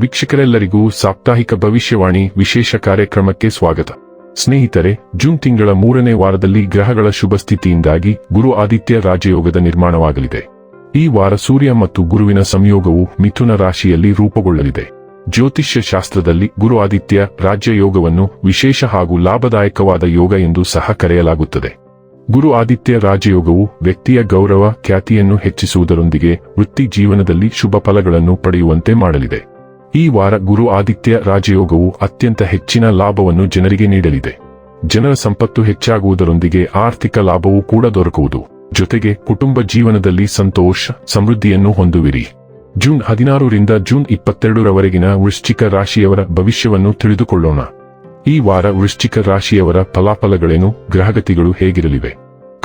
ವೀಕ್ಷಕರೆಲ್ಲರಿಗೂ ಸಾಪ್ತಾಹಿಕ ಭವಿಷ್ಯವಾಣಿ ವಿಶೇಷ ಕಾರ್ಯಕ್ರಮಕ್ಕೆ ಸ್ವಾಗತ. ಸ್ನೇಹಿತರೆ, ಜೂನ್ ತಿಂಗಳ ಮೂರನೇ ವಾರದಲ್ಲಿ ಗ್ರಹಗಳ ಶುಭ ಸ್ಥಿತಿಯಿಂದಾಗಿ ಗುರು ಆದಿತ್ಯ ರಾಜಯೋಗದ ನಿರ್ಮಾಣವಾಗಲಿದೆ. ಈ ವಾರ ಸೂರ್ಯ ಮತ್ತು ಗುರುವಿನ ಸಂಯೋಗವು ಮಿಥುನ ರಾಶಿಯಲ್ಲಿ ರೂಪುಗೊಳ್ಳಲಿದೆ. ಜ್ಯೋತಿಷ್ಯ ಶಾಸ್ತ್ರದಲ್ಲಿ ಗುರು ಆದಿತ್ಯ ರಾಜ್ಯಯೋಗವನ್ನು ವಿಶೇಷ ಹಾಗೂ ಲಾಭದಾಯಕವಾದ ಯೋಗ ಎಂದು ಸಹ ಕರೆಯಲಾಗುತ್ತದೆ. ಗುರು ಆದಿತ್ಯ ರಾಜಯೋಗವು ವ್ಯಕ್ತಿಯ ಗೌರವ, ಖ್ಯಾತಿಯನ್ನು ಹೆಚ್ಚಿಸುವುದರೊಂದಿಗೆ ವೃತ್ತಿ ಜೀವನದಲ್ಲಿ ಶುಭ ಫಲಗಳನ್ನು ಪಡೆಯುವಂತೆ ಮಾಡಲಿದೆ. ಈ ವಾರ ಗುರು ಆದಿತ್ಯ ರಾಜಯೋಗವು ಅತ್ಯಂತ ಹೆಚ್ಚಿನ ಲಾಭವನ್ನು ಜನರಿಗೆ ನೀಡಲಿದೆ. ಜನರ ಸಂಪತ್ತು ಹೆಚ್ಚಾಗುವುದರೊಂದಿಗೆ ಆರ್ಥಿಕ ಲಾಭವೂ ಕೂಡ ದೊರಕುವುದು. ಜೊತೆಗೆ ಕುಟುಂಬ ಜೀವನದಲ್ಲಿ ಸಂತೋಷ, ಸಮೃದ್ಧಿಯನ್ನು ಹೊಂದುವಿರಿ. ಜೂನ್ ಹದಿನಾರರಿಂದ ಜೂನ್ ಇಪ್ಪತ್ತೆರಡರವರೆಗಿನ ವೃಶ್ಚಿಕ ರಾಶಿಯವರ ಭವಿಷ್ಯವನ್ನು ತಿಳಿದುಕೊಳ್ಳೋಣ. ಈ ವಾರ ವೃಶ್ಚಿಕ ರಾಶಿಯವರ ಫಲಾಫಲಗಳೇನು, ಗ್ರಹಗತಿಗಳು ಹೇಗಿರಲಿವೆ?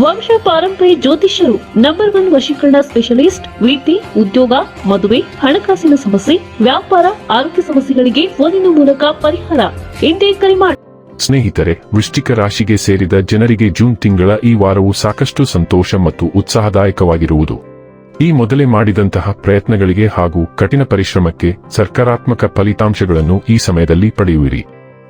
ವಂಶ ಪಾರಂಪರ್ಯ ಜ್ಯೋತಿಷ್ಯರು ನಂಬರ್ ಒನ್ ವಶೀಕರಣ ಸ್ಪೆಷಲಿಸ್ಟ್ ವೃತ್ತಿ ಉದ್ಯೋಗ, ಮದುವೆ, ಹಣಕಾಸಿನ ಸಮಸ್ಯೆ, ವ್ಯಾಪಾರ, ಆರೋಗ್ಯ ಸಮಸ್ಯೆಗಳಿಗೆ ಫೋನಿನ ಮೂಲಕ ಪರಿಹಾರ. ಇಂದೇ ಕರೆ ಮಾಡಿ ಸ್ನೇಹಿತರೆ, ವೃಶ್ಚಿಕ ರಾಶಿಗೆ ಸೇರಿದ ಜನರಿಗೆ ಜೂನ್ ತಿಂಗಳ ಈ ವಾರವು ಸಾಕಷ್ಟು ಸಂತೋಷ ಮತ್ತು ಉತ್ಸಾಹದಾಯಕವಾಗಿರುವುದು. ಈ ಮೊದಲೇ ಮಾಡಿದಂತಹ ಪ್ರಯತ್ನಗಳಿಗೆ ಹಾಗೂ ಕಠಿಣ ಪರಿಶ್ರಮಕ್ಕೆ ಸಕಾರಾತ್ಮಕ ಫಲಿತಾಂಶಗಳನ್ನು ಈ ಸಮಯದಲ್ಲಿ ಪಡೆಯುವಿರಿ.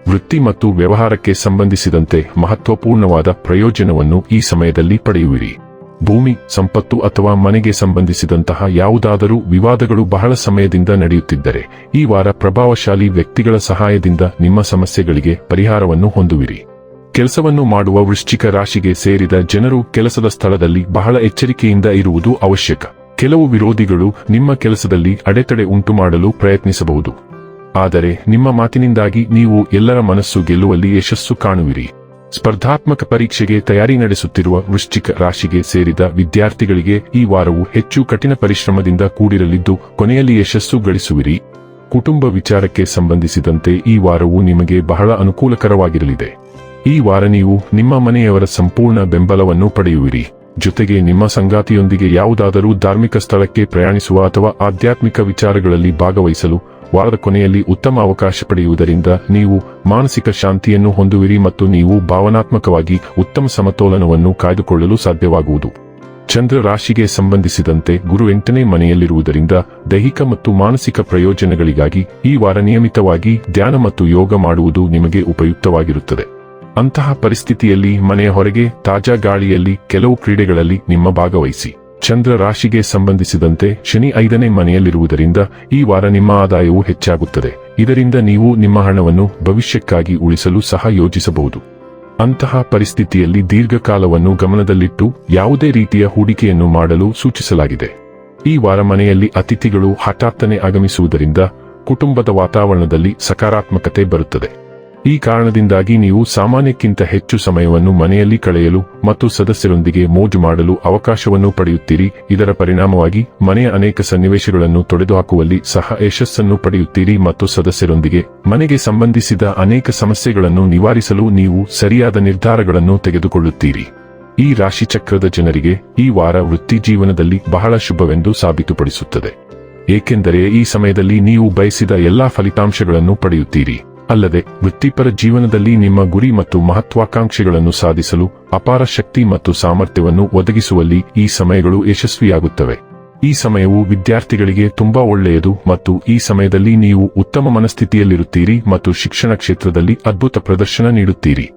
ವೃತ್ತಿ ಮತ್ತು ವ್ಯವಹಾರಕ್ಕೆ ಸಂಬಂಧಿಸಿದಂತೆ ಮಹತ್ವಪೂರ್ಣವಾದ ಪ್ರಯೋಜನವನ್ನು ಈ ಸಮಯದಲ್ಲಿ ಪಡೆಯುವಿರಿ. ಭೂಮಿ, ಸಂಪತ್ತು ಅಥವಾ ಮನೆಗೆ ಸಂಬಂಧಿಸಿದಂತಹ ಯಾವುದಾದರೂ ವಿವಾದಗಳು ಬಹಳ ಸಮಯದಿಂದ ನಡೆಯುತ್ತಿದ್ದರೆ, ಈ ವಾರ ಪ್ರಭಾವಶಾಲಿ ವ್ಯಕ್ತಿಗಳ ಸಹಾಯದಿಂದ ನಿಮ್ಮ ಸಮಸ್ಯೆಗಳಿಗೆ ಪರಿಹಾರವನ್ನು ಹೊಂದುವಿರಿ. ಕೆಲಸವನ್ನು ಮಾಡುವ ವೃಶ್ಚಿಕ ರಾಶಿಗೆ ಸೇರಿದ ಜನರು ಕೆಲಸದ ಸ್ಥಳದಲ್ಲಿ ಬಹಳ ಎಚ್ಚರಿಕೆಯಿಂದ ಇರುವುದು ಅವಶ್ಯಕ. ಕೆಲವು ವಿರೋಧಿಗಳು ನಿಮ್ಮ ಕೆಲಸದಲ್ಲಿ ಅಡೆತಡೆ ಉಂಟುಮಾಡಲು ಪ್ರಯತ್ನಿಸಬಹುದು. ಆದರೆ ನಿಮ್ಮ ಮಾತಿನಿಂದಾಗಿ ನೀವು ಎಲ್ಲರ ಮನಸ್ಸು ಗೆಲ್ಲುವಲ್ಲಿ ಯಶಸ್ಸು ಕಾಣುವಿರಿ. ಸ್ಪರ್ಧಾತ್ಮಕ ಪರೀಕ್ಷೆಗೆ ತಯಾರಿ ನಡೆಸುತ್ತಿರುವ ವೃಶ್ಚಿಕ ರಾಶಿಗೆ ಸೇರಿದ ವಿದ್ಯಾರ್ಥಿಗಳಿಗೆ ಈ ವಾರವು ಹೆಚ್ಚು ಕಠಿಣ ಪರಿಶ್ರಮದಿಂದ ಕೂಡಿರಲಿದ್ದು ಕೊನೆಯಲ್ಲಿ ಯಶಸ್ಸು ಗಳಿಸುವಿರಿ. ಕುಟುಂಬ ವಿಚಾರಕ್ಕೆ ಸಂಬಂಧಿಸಿದಂತೆ ಈ ವಾರವು ನಿಮಗೆ ಬಹಳ ಅನುಕೂಲಕರವಾಗಿರಲಿದೆ. ಈ ವಾರ ನೀವು ನಿಮ್ಮ ಮನೆಯವರ ಸಂಪೂರ್ಣ ಬೆಂಬಲವನ್ನು ಪಡೆಯುವಿರಿ. ಜೊತೆಗೆ ನಿಮ್ಮ ಸಂಗಾತಿಯೊಂದಿಗೆ ಯಾವುದಾದರೂ ಧಾರ್ಮಿಕ ಸ್ಥಳಕ್ಕೆ ಪ್ರಯಾಣಿಸುವ ಅಥವಾ ಆಧ್ಯಾತ್ಮಿಕ ವಿಚಾರಗಳಲ್ಲಿ ಭಾಗವಹಿಸಲು ವಾರದ ಕೊನೆಯಲ್ಲಿ ಉತ್ತಮ ಅವಕಾಶ ಪಡೆಯುವುದರಿಂದ ನೀವು ಮಾನಸಿಕ ಶಾಂತಿಯನ್ನು ಹೊಂದುವಿರಿ ಮತ್ತು ನೀವು ಭಾವನಾತ್ಮಕವಾಗಿ ಉತ್ತಮ ಸಮತೋಲನವನ್ನು ಕಾಯ್ದುಕೊಳ್ಳಲು ಸಾಧ್ಯವಾಗುವುದು. ಚಂದ್ರ ರಾಶಿಗೆ ಸಂಬಂಧಿಸಿದಂತೆ ಗುರು ಎಂಟನೇ ಮನೆಯಲ್ಲಿರುವುದರಿಂದ ದೈಹಿಕ ಮತ್ತು ಮಾನಸಿಕ ಪ್ರಯೋಜನಗಳಿಗಾಗಿ ಈ ವಾರ ನಿಯಮಿತವಾಗಿ ಧ್ಯಾನ ಮತ್ತು ಯೋಗ ಮಾಡುವುದು ನಿಮಗೆ ಉಪಯುಕ್ತವಾಗಿರುತ್ತದೆ. ಅಂತಹ ಪರಿಸ್ಥಿತಿಯಲ್ಲಿ ಮನೆಯ ಹೊರಗೆ ತಾಜಾ ಗಾಳಿಯಲ್ಲಿ ಕೆಲವು ಕ್ರೀಡೆಗಳಲ್ಲಿ ನಿಮ್ಮ ಭಾಗವಹಿಸಿ. ಚಂದ್ರ ರಾಶಿಗೆ ಸಂಬಂಧಿಸಿದಂತೆ ಶನಿ ಐದನೇ ಮನೆಯಲ್ಲಿರುವುದರಿಂದ ಈ ವಾರ ನಿಮ್ಮ ಆದಾಯವು ಹೆಚ್ಚಾಗುತ್ತದೆ. ಇದರಿಂದ ನೀವು ನಿಮ್ಮ ಹಣವನ್ನು ಭವಿಷ್ಯಕ್ಕಾಗಿ ಉಳಿಸಲು ಸಹ ಯೋಜಿಸಬಹುದು. ಅಂತಹ ಪರಿಸ್ಥಿತಿಯಲ್ಲಿ ದೀರ್ಘಕಾಲವನ್ನು ಗಮನದಲ್ಲಿಟ್ಟು ಯಾವುದೇ ರೀತಿಯ ಹೂಡಿಕೆಯನ್ನು ಮಾಡಲು ಸೂಚಿಸಲಾಗಿದೆ. ಈ ವಾರ ಮನೆಯಲ್ಲಿ ಅತಿಥಿಗಳು ಹಠಾತ್ತನೆ ಆಗಮಿಸುವುದರಿಂದ ಕುಟುಂಬದ ವಾತಾವರಣದಲ್ಲಿ ಸಕಾರಾತ್ಮಕತೆ ಬರುತ್ತದೆ. ಈ ಕಾರಣದಿಂದಾಗಿ ನೀವು ಸಾಮಾನ್ಯಕ್ಕಿಂತ ಹೆಚ್ಚು ಸಮಯವನ್ನು ಮನೆಯಲ್ಲಿ ಕಳೆಯಲು ಮತ್ತು ಸದಸ್ಯರೊಂದಿಗೆ ಮೋಜು ಮಾಡಲು ಅವಕಾಶವನ್ನು ಪಡೆಯುತ್ತೀರಿ. ಇದರ ಪರಿಣಾಮವಾಗಿ ಮನೆಯ ಅನೇಕ ಸನ್ನಿವೇಶಗಳನ್ನು ತೊಡೆದುಹಾಕುವಲ್ಲಿ ಸಹ ಯಶಸ್ಸನ್ನು ಪಡೆಯುತ್ತೀರಿ ಮತ್ತು ಸದಸ್ಯರೊಂದಿಗೆ ಮನೆಗೆ ಸಂಬಂಧಿಸಿದ ಅನೇಕ ಸಮಸ್ಯೆಗಳನ್ನು ನಿವಾರಿಸಲು ನೀವು ಸರಿಯಾದ ನಿರ್ಧಾರಗಳನ್ನು ತೆಗೆದುಕೊಳ್ಳುತ್ತೀರಿ. ಈ ರಾಶಿಚಕ್ರದ ಜನರಿಗೆ ಈ ವಾರ ವೃತ್ತಿ ಜೀವನದಲ್ಲಿ ಬಹಳ ಶುಭವೆಂದು ಸಾಬೀತುಪಡಿಸುತ್ತದೆ. ಏಕೆಂದರೆ ಈ ಸಮಯದಲ್ಲಿ ನೀವು ಬಯಸಿದ ಎಲ್ಲಾ ಫಲಿತಾಂಶಗಳನ್ನು ಪಡೆಯುತ್ತೀರಿ. ಅಲ್ಲದೆ ವೃತ್ತಿಪರ ಜೀವನದಲ್ಲಿ ನಿಮ್ಮ ಗುರಿ ಮತ್ತು ಮಹತ್ವಾಕಾಂಕ್ಷೆಗಳನ್ನು ಸಾಧಿಸಲು ಅಪಾರ ಶಕ್ತಿ ಮತ್ತು ಸಾಮರ್ಥ್ಯವನ್ನು ಒದಗಿಸುವಲ್ಲಿ ಈ ಸಮಯಗಳು ಯಶಸ್ವಿಯಾಗುತ್ತವೆ. ಈ ಸಮಯವು ವಿದ್ಯಾರ್ಥಿಗಳಿಗೆ ತುಂಬಾ ಒಳ್ಳೆಯದು ಮತ್ತು ಈ ಸಮಯದಲ್ಲಿ ನೀವು ಉತ್ತಮ ಮನಸ್ಥಿತಿಯಲ್ಲಿರುತ್ತೀರಿ ಮತ್ತು ಶಿಕ್ಷಣ ಕ್ಷೇತ್ರದಲ್ಲಿ ಅದ್ಭುತ ಪ್ರದರ್ಶನ ನೀಡುತ್ತೀರಿ.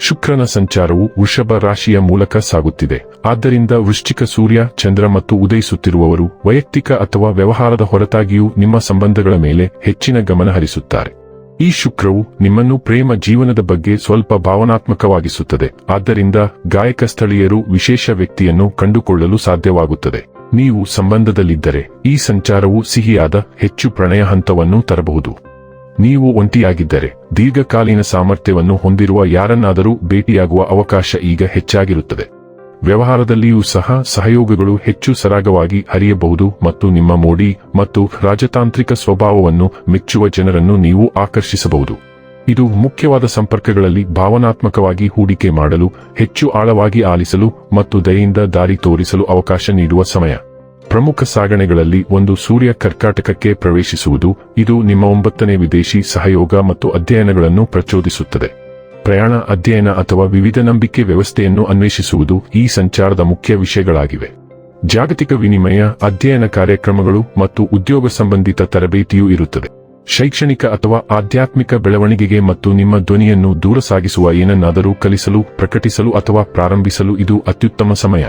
ಶುಕ್ರನ ಸಂಚಾರವು ವೃಷಭ ರಾಶಿಯ ಮೂಲಕ ಸಾಗುತ್ತಿದೆ. ಆದ್ದರಿಂದ ವೃಶ್ಚಿಕ ಸೂರ್ಯ, ಚಂದ್ರ ಮತ್ತು ಉದಯಿಸುತ್ತಿರುವವರು ವೈಯಕ್ತಿಕ ಅಥವಾ ವ್ಯವಹಾರದ ಹೊರತಾಗಿಯೂ ನಿಮ್ಮ ಸಂಬಂಧಗಳ ಮೇಲೆ ಹೆಚ್ಚಿನ ಗಮನ ಹರಿಸುತ್ತಾರೆ. ಈ ಶುಕ್ರವು ನಿಮ್ಮನ್ನು ಪ್ರೇಮ ಜೀವನದ ಬಗ್ಗೆ ಸ್ವಲ್ಪ ಭಾವನಾತ್ಮಕವಾಗಿಸುತ್ತದೆ. ಆದ್ದರಿಂದ ಗಾಯಕ ಸ್ಥಳೀಯರು ವಿಶೇಷ ವ್ಯಕ್ತಿಯನ್ನು ಕಂಡುಕೊಳ್ಳಲು ಸಾಧ್ಯವಾಗುತ್ತದೆ. ನೀವು ಸಂಬಂಧದಲ್ಲಿದ್ದರೆ ಈ ಸಂಚಾರವು ಸಿಹಿಯಾದ ಹೆಚ್ಚು ಪ್ರಣಯ ಹಂತವನ್ನು ತರಬಹುದು. ನೀವು ಒಂಟಿಯಾಗಿದ್ದರೆ ದೀರ್ಘಕಾಲೀನ ಸಾಮರ್ಥ್ಯವನ್ನು ಹೊಂದಿರುವ ಯಾರನ್ನಾದರೂ ಭೇಟಿಯಾಗುವ ಅವಕಾಶ ಈಗ ಹೆಚ್ಚಾಗಿರುತ್ತದೆ. ವ್ಯವಹಾರದಲ್ಲಿಯೂ ಸಹ ಸಹಯೋಗಗಳು ಹೆಚ್ಚು ಸರಾಗವಾಗಿ ಅರಿಯಬಹುದು ಮತ್ತು ನಿಮ್ಮ ಮೋಡಿ ಮತ್ತು ರಾಜತಾಂತ್ರಿಕ ಸ್ವಭಾವವನ್ನು ಮೆಚ್ಚುವ ಜನರನ್ನು ನೀವು ಆಕರ್ಷಿಸಬಹುದು. ಇದು ಮುಖ್ಯವಾದ ಸಂಪರ್ಕಗಳಲ್ಲಿ ಭಾವನಾತ್ಮಕವಾಗಿ ಹೂಡಿಕೆ ಮಾಡಲು, ಹೆಚ್ಚು ಆಳವಾಗಿ ಆಲಿಸಲು ಮತ್ತು ದಯೆಯಿಂದ ದಾರಿ ತೋರಿಸಲು ಅವಕಾಶ ನೀಡುವ ಸಮಯ. ಪ್ರಮುಖ ಸಾಗಣೆಗಳಲ್ಲಿ ಒಂದು ಸೂರ್ಯ ಕರ್ಕಾಟಕಕ್ಕೆ ಪ್ರವೇಶಿಸುವುದು, ಇದು ನಿಮ್ಮ ಒಂಬತ್ತನೇ ವಿದೇಶಿ ಸಹಯೋಗ ಮತ್ತು ಅಧ್ಯಯನಗಳನ್ನು ಪ್ರಚೋದಿಸುತ್ತದೆ. ಪ್ರಯಾಣ ಅಧ್ಯಯನ ಅಥವಾ ವಿವಿಧ ನಂಬಿಕೆ ವ್ಯವಸ್ಥೆಯನ್ನು ಅನ್ವೇಷಿಸುವುದು ಈ ಸಂಚಾರದ ಮುಖ್ಯ ವಿಷಯಗಳಾಗಿವೆ. ಜಾಗತಿಕ ವಿನಿಮಯ, ಅಧ್ಯಯನ ಕಾರ್ಯಕ್ರಮಗಳು ಮತ್ತು ಉದ್ಯೋಗ ಸಂಬಂಧಿತ ತರಬೇತಿಯೂ ಇರುತ್ತದೆ. ಶೈಕ್ಷಣಿಕ ಅಥವಾ ಆಧ್ಯಾತ್ಮಿಕ ಬೆಳವಣಿಗೆಗೆ ಮತ್ತು ನಿಮ್ಮ ಧ್ವನಿಯನ್ನು ದೂರ ಸಾಗಿಸುವ ಏನನ್ನಾದರೂ ಕಲಿಸಲು, ಪ್ರಕಟಿಸಲು ಅಥವಾ ಪ್ರಾರಂಭಿಸಲು ಇದು ಅತ್ಯುತ್ತಮ ಸಮಯ.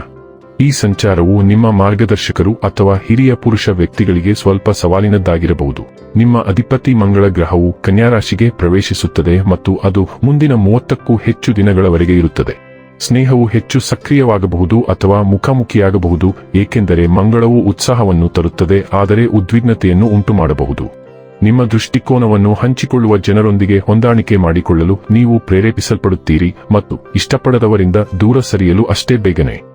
ಈ ಸಂಚಾರವು ನಿಮ್ಮ ಮಾರ್ಗದರ್ಶಕರು ಅಥವಾ ಹಿರಿಯ ಪುರುಷ ವ್ಯಕ್ತಿಗಳಿಗೆ ಸ್ವಲ್ಪ ಸವಾಲಿನದ್ದಾಗಿರಬಹುದು. ನಿಮ್ಮ ಅಧಿಪತಿ ಮಂಗಳ ಗ್ರಹವು ಕನ್ಯಾರಾಶಿಗೆ ಪ್ರವೇಶಿಸುತ್ತದೆ ಮತ್ತು ಅದು ಮುಂದಿನ ಮೂವತ್ತಕ್ಕೂ ಹೆಚ್ಚು ದಿನಗಳವರೆಗೆ ಇರುತ್ತದೆ. ಸ್ನೇಹವು ಹೆಚ್ಚು ಸಕ್ರಿಯವಾಗಬಹುದು ಅಥವಾ ಮುಖಾಮುಖಿಯಾಗಬಹುದು, ಏಕೆಂದರೆ ಮಂಗಳವು ಉತ್ಸಾಹವನ್ನು ತರುತ್ತದೆ, ಆದರೆ ಉದ್ವಿಗ್ನತೆಯನ್ನು ಉಂಟುಮಾಡಬಹುದು. ನಿಮ್ಮ ದೃಷ್ಟಿಕೋನವನ್ನು ಹಂಚಿಕೊಳ್ಳುವ ಜನರೊಂದಿಗೆ ಹೊಂದಾಣಿಕೆ ಮಾಡಿಕೊಳ್ಳಲು ನೀವು ಪ್ರೇರೇಪಿಸಲ್ಪಡುತ್ತೀರಿ ಮತ್ತು ಇಷ್ಟಪಡದವರಿಂದ ದೂರ ಸರಿಯಲು ಅಷ್ಟೇ ಬೇಗನೆ.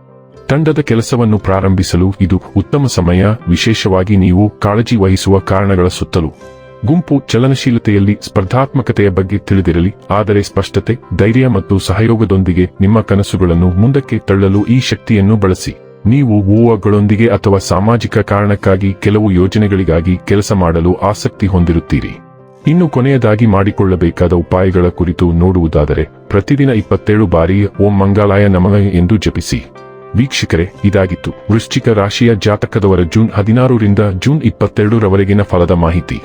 ತಂಡದ ಕೆಲಸವನ್ನು ಪ್ರಾರಂಭಿಸಲು ಇದು ಉತ್ತಮ ಸಮಯ. ವಿಶೇಷವಾಗಿ ನೀವು ಕಾಳಜಿ ವಹಿಸುವ ಕಾರಣಗಳ ಸುತ್ತಲೂ. ಗುಂಪು ಚಲನಶೀಲತೆಯಲ್ಲಿ ಸ್ಪರ್ಧಾತ್ಮಕತೆಯ ಬಗ್ಗೆ ತಿಳಿದಿರಲಿ, ಆದರೆ ಸ್ಪಷ್ಟತೆ, ಧೈರ್ಯ ಮತ್ತು ಸಹಯೋಗದೊಂದಿಗೆ ನಿಮ್ಮ ಕನಸುಗಳನ್ನು ಮುಂದಕ್ಕೆ ತಳ್ಳಲು ಈ ಶಕ್ತಿಯನ್ನು ಬಳಸಿ. ನೀವು ಹೂವಗಳೊಂದಿಗೆ ಅಥವಾ ಸಾಮಾಜಿಕ ಕಾರಣಕ್ಕಾಗಿ ಕೆಲವು ಯೋಜನೆಗಳಿಗಾಗಿ ಕೆಲಸ ಮಾಡಲು ಆಸಕ್ತಿ ಹೊಂದಿರುತ್ತೀರಿ. ಇನ್ನು ಕೊನೆಯದಾಗಿ ಮಾಡಿಕೊಳ್ಳಬೇಕಾದ ಉಪಾಯಗಳ ಕುರಿತು ನೋಡುವುದಾದರೆ, ಪ್ರತಿದಿನ ಇಪ್ಪತ್ತೇಳು ಬಾರಿ ಓಂ ಮಂಗಾಲಾಯ ನಮಃ ಎಂದು ಜಪಿಸಿ. ವೀಕ್ಷಕರೇ, ಇದಾಗಿತ್ತು. ವೃಶ್ಚಿಕ ರಾಶಿಯ ಜಾತಕದವರ ಜೂನ್ ಹದಿನಾರರಿಂದ ಜೂನ್ ಇಪ್ಪತ್ತೆರಡರವರೆಗಿನ ಫಲದ ಮಾಹಿತಿ.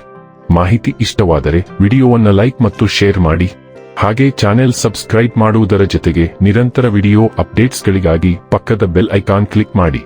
ಮಾಹಿತಿ ಇಷ್ಟವಾದರೆ ವಿಡಿಯೋವನ್ನು ಲೈಕ್ ಮತ್ತು ಶೇರ್ ಮಾಡಿ. ಹಾಗೆ ಚಾನೆಲ್ ಸಬ್ಸ್ಕ್ರೈಬ್ ಮಾಡುವುದರ ಜೊತೆಗೆ ನಿರಂತರ ವಿಡಿಯೋ ಅಪ್ಡೇಟ್ಸ್ಗಳಿಗಾಗಿ ಪಕ್ಕದ ಬೆಲ್ ಐಕಾನ್ ಕ್ಲಿಕ್ ಮಾಡಿ.